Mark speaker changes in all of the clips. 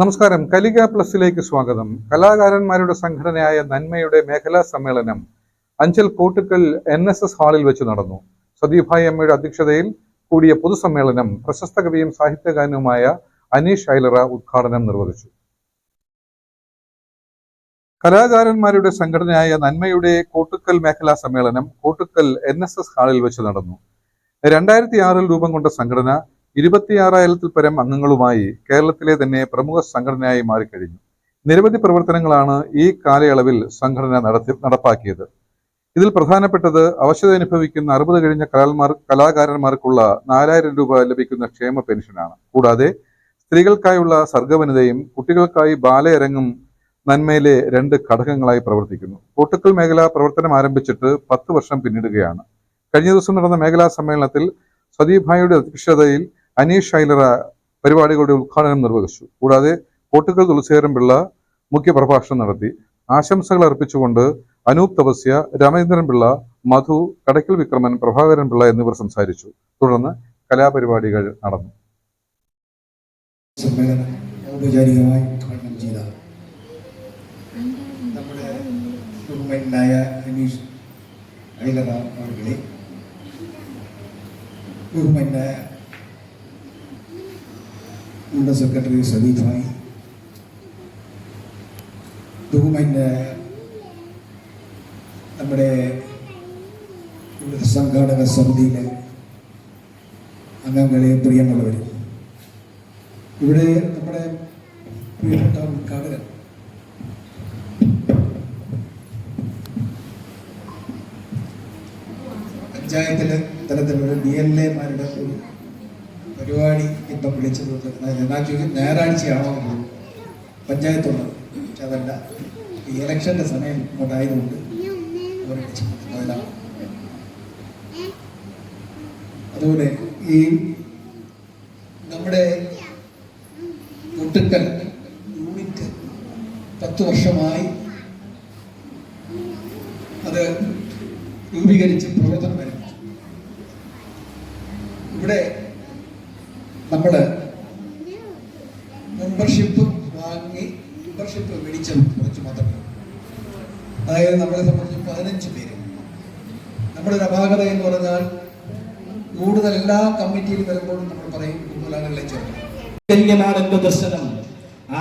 Speaker 1: നമസ്കാരം. കലിക പ്ലസിലേക്ക് സ്വാഗതം. കലാകാരന്മാരുടെ സംഘടനയായ നന്മയുടെ മേഖലാ സമ്മേളനം Anchal Kottukkal N S S ഹാളിൽ വെച്ച് നടന്നു. സതീഭായ് അമ്മയുടെ അധ്യക്ഷതയിൽ കൂടിയ പൊതുസമ്മേളനം പ്രശസ്ത കവിയും സാഹിത്യകാരനുമായ അനീഷ് ഐലറ ഉദ്ഘാടനം നിർവഹിച്ചു. കലാകാരന്മാരുടെ സംഘടനയായ നന്മയുടെ കോട്ടുക്കൽ മേഖലാ സമ്മേളനം കോട്ടുക്കൽ എൻ എസ് എസ് ഹാളിൽ വെച്ച് നടന്നു. രണ്ടായിരത്തി ആറിൽ രൂപം കൊണ്ട സംഘടന ഇരുപത്തിയാറായിരത്തിൽ പരം അംഗങ്ങളുമായി കേരളത്തിലെ തന്നെ പ്രമുഖ സംഘടനയായി മാറിക്കഴിഞ്ഞു. നിരവധി പ്രവർത്തനങ്ങളാണ് ഈ കാലയളവിൽ സംഘടന നടത്തി നടപ്പാക്കിയത്. ഇതിൽ പ്രധാനപ്പെട്ടത് അവശത അനുഭവിക്കുന്ന അറുപത് കഴിഞ്ഞ കലാൽമാർ കലാകാരന്മാർക്കുള്ള നാലായിരം രൂപ ലഭിക്കുന്ന ക്ഷേമ പെൻഷനാണ്. കൂടാതെ സ്ത്രീകൾക്കായുള്ള സർഗവനിതയും കുട്ടികൾക്കായി ബാലയരങ്ങും നന്മയിലെ രണ്ട് ഘടകങ്ങളായി പ്രവർത്തിക്കുന്നു. കോട്ടക്കൽ മേഖല പ്രവർത്തനം ആരംഭിച്ചിട്ട് പത്ത് വർഷം പിന്നിടുകയാണ്. കഴിഞ്ഞ ദിവസം നടന്ന മേഖലാ സമ്മേളനത്തിൽ സതീഭായിയുടെ അധ്യക്ഷതയിൽ അനീഷ് ഷൈലറ പരിപാടികളുടെ ഉദ്ഘാടനം നിർവഹിച്ചു. കൂടാതെ കോട്ടുകൾ തുളസീകരൻ പിള്ള മുഖ്യപ്രഭാഷണം നടത്തി. ആശംസകൾ അർപ്പിച്ചുകൊണ്ട് അനൂപ് തപസ്യ രാമചന്ദ്രൻ പിള്ള മധു കടയ്ക്കൽ വിക്രമൻ പ്രഭാകരൻ പിള്ള എന്നിവർ സംസാരിച്ചു. തുടർന്ന് കലാപരിപാടികൾ നടന്നു.
Speaker 2: ഔപചാരികമായി ഉദ്ഘാടനം ചെയ്ത നമ്മുടെ അനീഷ് ഐലറ അവരുടെ നമ്മുടെ സെക്രട്ടറി സദീഫായി ബഹുമാനായ നമ്മുടെ ഇവിടുത്തെ സംഘാടക സമിതിയിലെ അംഗങ്ങളെ പ്രിയമുള്ളവർ ഇവിടെ നമ്മുടെ പ്രിയപ്പെട്ട ഉദ്ഘാടകൻ. പഞ്ചായത്തിലെ തലത്തിലുള്ള ഡി എൽ എമാരുടെ ഒരു പരിപാടി ഇന്ന് വിളിച്ചത് ഞാൻ ചോദിക്കും ഞായറാഴ്ചയാണോ. പഞ്ചായത്തുള്ളത് പക്ഷെ അതല്ല. ഈ ഇലക്ഷന്റെ സമയം വിളിച്ചത് അതുപോലെ ഈ നമ്മുടെ മുട്ടുക്കൽ യൂണിറ്റ് പത്ത് വർഷമായി അത് രൂപീകരിച്ച് പ്രവർത്തനം ആരംഭിച്ചു ഇവിടെ നമ്മൾ മെമ്പർഷിപ്പ് വാങ്ങി മെമ്പർഷിപ്പ് മേടിച്ചത് കുറച്ച് മാത്രമേ അതായത് നമ്മളെ സംബന്ധിച്ച് പതിനഞ്ച് പേര്. നമ്മുടെ ഒരു അപാകത എന്ന് പറഞ്ഞാൽ കൂടുതൽ എല്ലാ കമ്മിറ്റിയിൽ വരുമ്പോഴും നമ്മൾ പറയും കൂടുതലാളെ
Speaker 3: ചേർന്നു ദർശനം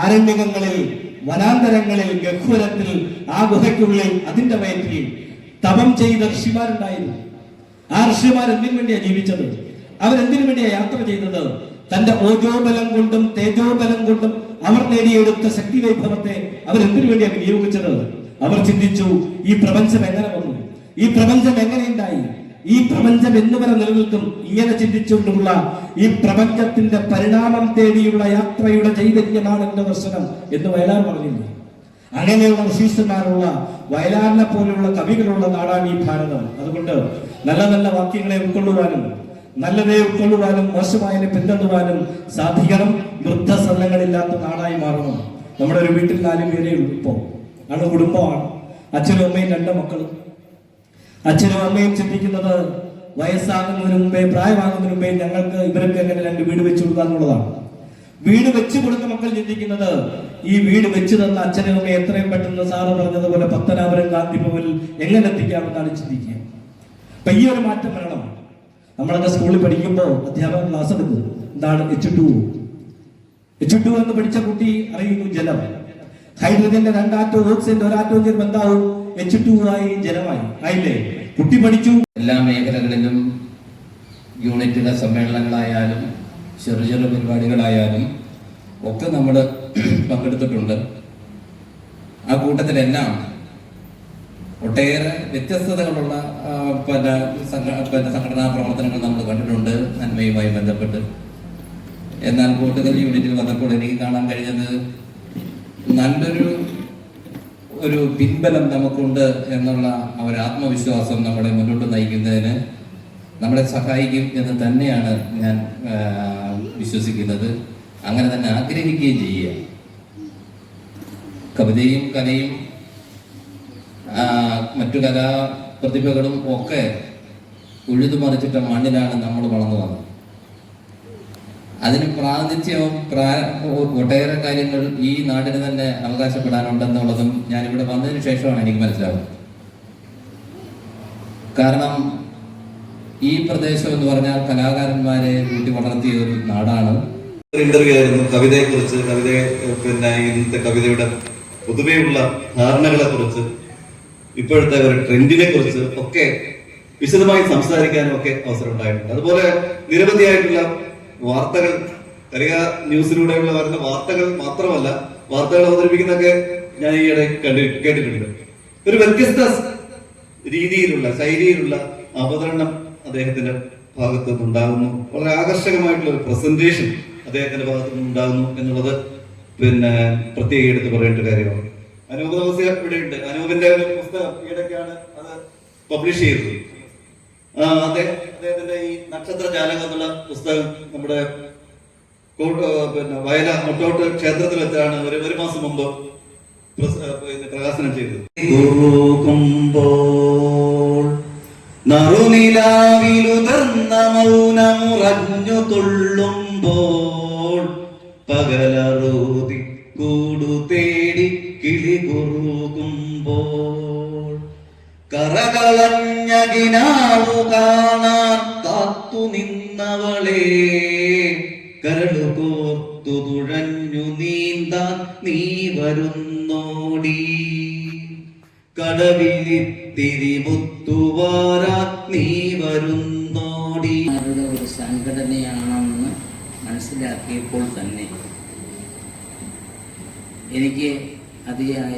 Speaker 3: ആരണ്യകങ്ങളിൽ വനാന്തരങ്ങളിൽ ഗഹ്വരത്തിൽ ആ ഗുഹയ്ക്കുള്ളിൽ അതിന്റെ വയറ്റിൽ തപം ചെയ്ത ഋഷിമാരുണ്ടായിരുന്നു. ആ ഋഷിമാർ എന്തിനു വേണ്ടിയാണ് ജീവിച്ചത്? അവരെന്തിനു വേണ്ടിയാണ് യാത്ര ചെയ്തത്? തന്റെ ഓജോബലം കൊണ്ടും തേജോബലം കൊണ്ടും അവർ നേടിയെടുത്ത ശക്തി വൈഭവത്തെ അവരെന്തിനു വേണ്ടിയാണ് വിനിയോഗിച്ചത്? അവർ ചിന്തിച്ചു ഈ പ്രപഞ്ചം എങ്ങനെ വന്നു? ഈ പ്രപഞ്ചം എങ്ങനെ ഉണ്ടായി? ഈ പ്രപഞ്ചം എന്ന് വരെ നിലനിൽക്കും? ഇങ്ങനെ ചിന്തിച്ചുകൊണ്ടുള്ള ഈ പ്രപഞ്ചത്തിന്റെ പരിണാമം തേടിയുള്ള യാത്രയുടെ ചൈതന്യമാണ് എന്റെ ദർശനം എന്ന് വയലാർ പറഞ്ഞില്ലേ? അങ്ങനെയുള്ള ഋഷീസന്മാരുള്ള വയലാറിനെ പോലെയുള്ള കവികളുള്ള നാടാണ് ഈ ഭാരതം. അതുകൊണ്ട് നല്ല നല്ല വാക്യങ്ങളെ ഉൾക്കൊള്ളുവാനും നല്ലതേ ഉൾക്കൊള്ളുവാനും മോശമായതിനെ പിന്തുടരാനും സാധിക്കണം. വൃദ്ധസദനങ്ങളില്ലാത്ത നാടായി മാറണം. നമ്മുടെ ഒരു വീട്ടിൽ നാല് പേരേ ഉള്ളൂ ഇപ്പോ. ആണ് കുടുംബമാണ്. അച്ഛനും അമ്മയും രണ്ട് മക്കളും. അച്ഛനും അമ്മയും ചിന്തിക്കുന്നത് വയസ്സാകുന്നതിന് മുമ്പേ പ്രായമാകുന്നതിന് മുമ്പേ ഞങ്ങൾക്ക് ഇവർക്ക് എങ്ങനെ രണ്ട് വീട് വെച്ചു കൊടുക്കുക എന്നുള്ളതാണ്. വീട് വെച്ചു കൊടുത്ത മക്കൾ ചിന്തിക്കുന്നത് ഈ വീട് വെച്ചു തന്ന അച്ഛനും അമ്മയും എത്രയും പെട്ടെന്ന് സാറ് പറഞ്ഞതുപോലെ പത്തനാപുരം ഗാന്ധി ഭവനിൽ എങ്ങനെ എത്തിക്കാമെന്നാണ് ചിന്തിക്കുക. അപ്പൊ ഈ ഒരു മാറ്റം വരണം. നമ്മളൊക്കെ സ്കൂളിൽ പഠിക്കുമ്പോൾ അധ്യാപകൻ ക്ലാസ് എടുക്കും എന്താണ്? എച്ച് ടു എച്ച് ടു എന്ന് പഠിച്ച കുട്ടി അറിയുന്നു ജലം. ഹൈഡ്രജന്റെ രണ്ടാറ്റവും ഓക്സിജന്റെ ഒരാറ്റവും ചേർന്ന് എന്താവും? എച്ച് ടു ആയി ജലമായി. ആയില്ലേ? കുട്ടി പഠിച്ചു.
Speaker 4: എല്ലാ മേഖലകളിലും യൂണിറ്റിലെ സമ്മേളനങ്ങളായാലും ചെറു ചെറു പരിപാടികളായാലും ഒക്കെ നമ്മൾ പങ്കെടുത്തിട്ടുണ്ട്. ആ കൂട്ടത്തിലെല്ലാം ഒട്ടേറെ വ്യത്യസ്തതകളുള്ള പിന്നെ സംഘടനാ പ്രവർത്തനങ്ങൾ നമ്മൾ കണ്ടിട്ടുണ്ട് നന്മയുമായി ബന്ധപ്പെട്ട്. എന്നാൽ കൂട്ടുകൽ യൂണിറ്റിൽ വന്നപ്പോൾ എനിക്ക് കാണാൻ കഴിഞ്ഞത് നല്ലൊരു ഒരു പിൻബലം നമുക്കുണ്ട് എന്നുള്ള ആ ഒരു ആത്മവിശ്വാസം നമ്മളെ മുന്നോട്ട് നയിക്കുന്നതിന് നമ്മളെ സഹായിക്കും എന്ന് തന്നെയാണ് ഞാൻ വിശ്വസിക്കുന്നത്. അങ്ങനെ തന്നെ ആഗ്രഹിക്കുകയും ചെയ്യുക കവിതയും കലയും മറ്റു കലാ പ്രതിഭകളും ഒക്കെ ഉഴുതുമറിച്ചിട്ട മണ്ണിലാണ് നമ്മൾ വളർന്നു വന്നത്. അതിന് പ്രാതിനിധ്യവും പ്രാ- ഒട്ടേറെ കാര്യങ്ങൾ ഈ നാടിന് തന്നെ അവകാശപ്പെടാനുണ്ടെന്നുള്ളതും ഞാൻ ഇവിടെ വന്നതിന് ശേഷമാണ് എനിക്ക് മനസ്സിലാവുന്നത്. കാരണം ഈ പ്രദേശം എന്ന് പറഞ്ഞാൽ കലാകാരന്മാരെ കൂട്ടി വളർത്തിയ ഒരു നാടാണ്.
Speaker 5: ഇന്റർവ്യൂ ആയിരുന്നു. കവിതയെ കുറിച്ച് കവിതയെ പിന്നെ ഇന്നത്തെ കവിതയുടെ പൊതുവെയുള്ള ധാരണകളെ കുറിച്ച് ഇപ്പോഴത്തെ ഒരു ട്രെൻഡിനെ കുറിച്ച് ഒക്കെ വിശദമായി സംസാരിക്കാനും ഒക്കെ അവസരം ഉണ്ടായിട്ടുണ്ട് അതുപോലെ നിരവധിയായിട്ടുള്ള വാർത്തകൾ കരിക ന്യൂസിലൂടെയുള്ള വരുന്ന വാർത്തകൾ മാത്രമല്ല വാർത്തകൾ അവതരിപ്പിക്കുന്നൊക്കെ ഞാൻ ഈയിടെ കണ്ടി കേട്ടിട്ടുണ്ട്. ഒരു വ്യത്യസ്ത രീതിയിലുള്ള ശൈലിയിലുള്ള അവതരണം അദ്ദേഹത്തിന്റെ ഭാഗത്ത് നിന്നുണ്ടാകുന്നു വളരെ ആകർഷകമായിട്ടുള്ള ഒരു പ്രസന്റേഷൻ അദ്ദേഹത്തിന്റെ ഭാഗത്ത് നിന്നുണ്ടാകുന്നു എന്നുള്ളത് പിന്നെ പ്രത്യേകം എടുത്ത് പറയേണ്ട കാര്യമാണ്. അനൂപ് ഇവിടെ ഉണ്ട്. അനൂപിന്റെ ഒരു പുസ്തകം ഈയിടയ്ക്കാണ് അത് പബ്ലിഷ് ചെയ്തത്. അദ്ദേഹത്തിന്റെ ഈ നക്ഷത്ര ജാലകം എന്നുള്ള പുസ്തകം നമ്മുടെ പിന്നെ വയല മുട്ടോട്ട് ക്ഷേത്രത്തിൽ വെച്ചാണ് ഒരു ഒരു മാസം മുമ്പ് പ്രകാശനം ചെയ്തത്. നറുനിലാവിലുതർന്ന മൗനമുറഞ്ഞു തുള്ളുമ്പോൾ പകലറൂതി കൂടു തേടി കിളി കുറുകുമ്പോൾ കറകളഞ്ഞ കിനാവു കാണാൻ കാത്തു നിന്നവളെ. കരളുകോർത്തു തുഴഞ്ഞു നീന്താൻ നീ വരുന്നോടി. കടവിലിത്തിരി തിരിമുത്തുവാരാ നീ വരുന്നോടി.
Speaker 6: ഒരു സംഘടനയാണെന്ന് മനസ്സിലാക്കിയപ്പോൾ തന്നെ എനിക്ക് അതിയായ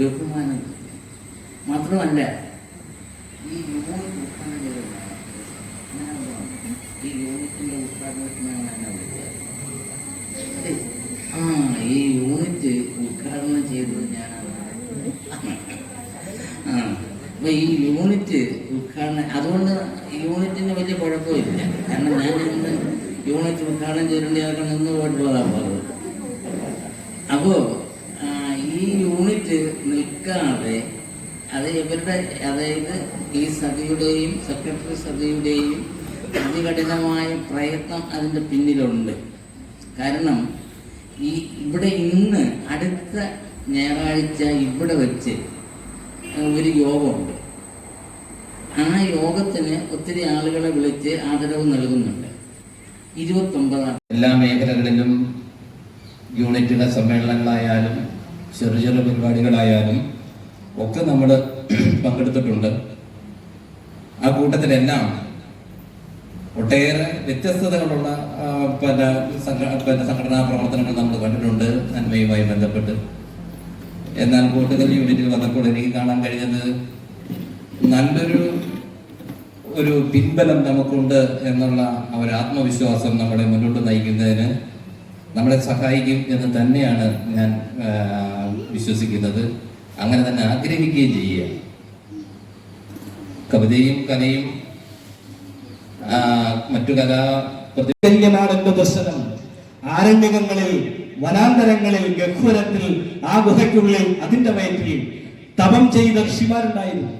Speaker 6: ബഹുമാനം. മാത്രമല്ല ഈ യൂണിറ്റ് ഞാൻ ഈ യൂണിറ്റിന്റെ ഉദ്ഘാടനത്തിനാണ് എന്നെ വിളിച്ചത് ആ ഈ യൂണിറ്റ് ഉദ്ഘാടനം ചെയ്തത് ഞാനാണ്. ആ അപ്പൊ ഈ യൂണിറ്റ് ഉദ്ഘാടനം അതുകൊണ്ട് യൂണിറ്റിന് വലിയ കുഴപ്പമില്ല. കാരണം ഞാൻ ഇന്ന് യൂണിറ്റ് ഉദ്ഘാടനം ചെയ്തിട്ടുണ്ടെങ്കിൽ അതൊക്കെ നിന്ന് പോയിട്ടുള്ളതാണ് പറഞ്ഞത് അപ്പോ ഈ യൂണിറ്റ് നിൽക്കാതെ അത് ഇവരുടെ അതായത് ഈ സതിയുടെയും സെക്രട്ടറി സതിയുടെയും അതികഠിനമായ പ്രയത്നം അതിന്റെ പിന്നിലുണ്ട്. കാരണം ഈ ഇവിടെ ഇന്ന് അടുത്ത ഞായറാഴ്ച ഇവിടെ വെച്ച് ഒരു യോഗമുണ്ട്. ആ യോഗത്തിന് ഒത്തിരി ആളുകളെ വിളിച്ച് ആദരവ് നൽകുന്നുണ്ട്. ഇരുപത്തൊമ്പതാം
Speaker 4: എല്ലാ മേഖലകളിലും യൂണിറ്റുകളുടെ സമ്മേളനങ്ങളായാലും ചെറു ചെറു പരിപാടികളായാലും ഒക്കെ നമ്മൾ പങ്കെടുത്തിട്ടുണ്ട്. ആ കൂട്ടത്തിലെല്ലാം ഒട്ടേറെ വ്യത്യസ്തതകളുള്ള പല പിന്നെ സംഘടനാ പ്രവർത്തനങ്ങൾ നമ്മൾ കണ്ടിട്ടുണ്ട് നന്മയുമായി ബന്ധപ്പെട്ട്. എന്നാൽ കൂട്ടുകൽ യൂണിറ്റിൽ വന്നപ്പോൾ എനിക്ക് കാണാൻ കഴിഞ്ഞത് നല്ലൊരു ഒരു പിൻബലം നമുക്കുണ്ട് എന്നുള്ള ഒരു ആത്മവിശ്വാസം നമ്മളെ മുന്നോട്ട് നയിക്കുന്നതിന് നമ്മളെ സഹായിക്കും എന്ന് തന്നെയാണ് ഞാൻ വിശ്വസിക്കുന്നത്. അങ്ങനെ തന്നെ ആഗ്രഹിക്കുകയും ചെയ്യുക കവിതയും കലയും മറ്റു കലാ പ്രതി
Speaker 3: ചൈതന്യമാണ് എന്റെ ദർശനം ആരണ്യകങ്ങളിൽ വനാന്തരങ്ങളിൽ ഗഹ്വരത്തിൽ ആ ഗുഹയ്ക്കുള്ളിൽ അതിന്റെ വയറ്റിൽ തപം ചെയ്ത ഋഷിമാരുണ്ടായിരുന്നു.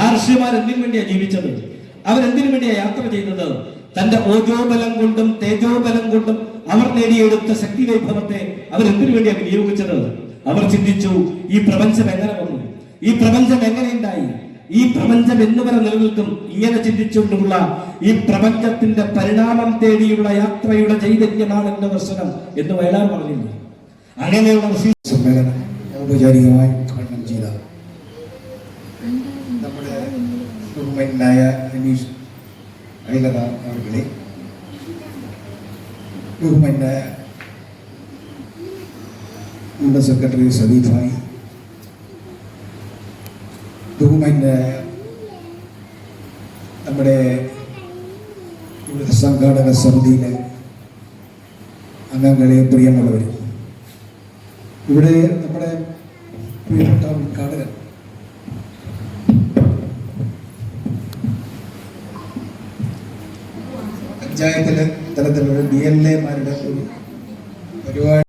Speaker 3: ആ ഋഷിമാർ എന്തിനു വേണ്ടിയാണ് ജീവിച്ചത്? അവരെന്തിനു വേണ്ടിയാണ് യാത്ര ചെയ്തത്? തന്റെ ഓജോബലം കൊണ്ടും തേജോബലം കൊണ്ടും അവർ നേടിയെടുത്ത ശക്തി വൈഭവത്തെ അവരെന്തിനു വേണ്ടിയാണ് വിനിയോഗിച്ചത്? അവർ ചിന്തിച്ചു ഈ പ്രപഞ്ചം എങ്ങനെ വന്നു? ഈ പ്രപഞ്ചം എങ്ങനെ ഉണ്ടായി? ഈ പ്രപഞ്ചം എന്ന് വരെ നിലനിൽക്കും. ഇങ്ങനെ ചിന്തിച്ചുകൊണ്ടുള്ള ഈ പ്രപഞ്ചത്തിന്റെ പരിണാമം തേടിയുള്ള യാത്രയുടെ ചൈതന്യമാണ് എന്റെ ദർശനം എന്ന് വയലാർ പറഞ്ഞില്ലേ അങ്ങനെയുള്ള
Speaker 2: സമ്മേളനം ഔപചാരികമായി ഉദ്ഘാടനം ചെയ്ത നമ്മുടെ ബഹുമാനായ രമീഷ് ஐலரா அவர்களே ബഹുമാന്യ നമ്മുടെ സെക്രട്ടറി സദീഫ് ഭായ് ബഹുമാന്യ നമ്മുടെ ഇവിടുത്തെ സംഘാടക സമിതിയിലെ അംഗങ്ങളെ പ്രിയമുള്ളവർ ഇവിടെ നമ്മുടെ പ്രിയപ്പെട്ട ഉദ്ഘാടകൻ പഞ്ചായത്തിലെ തലത്തിലുള്ള ഡി എൽ എമാരുടെ ഒരു പരിപാടി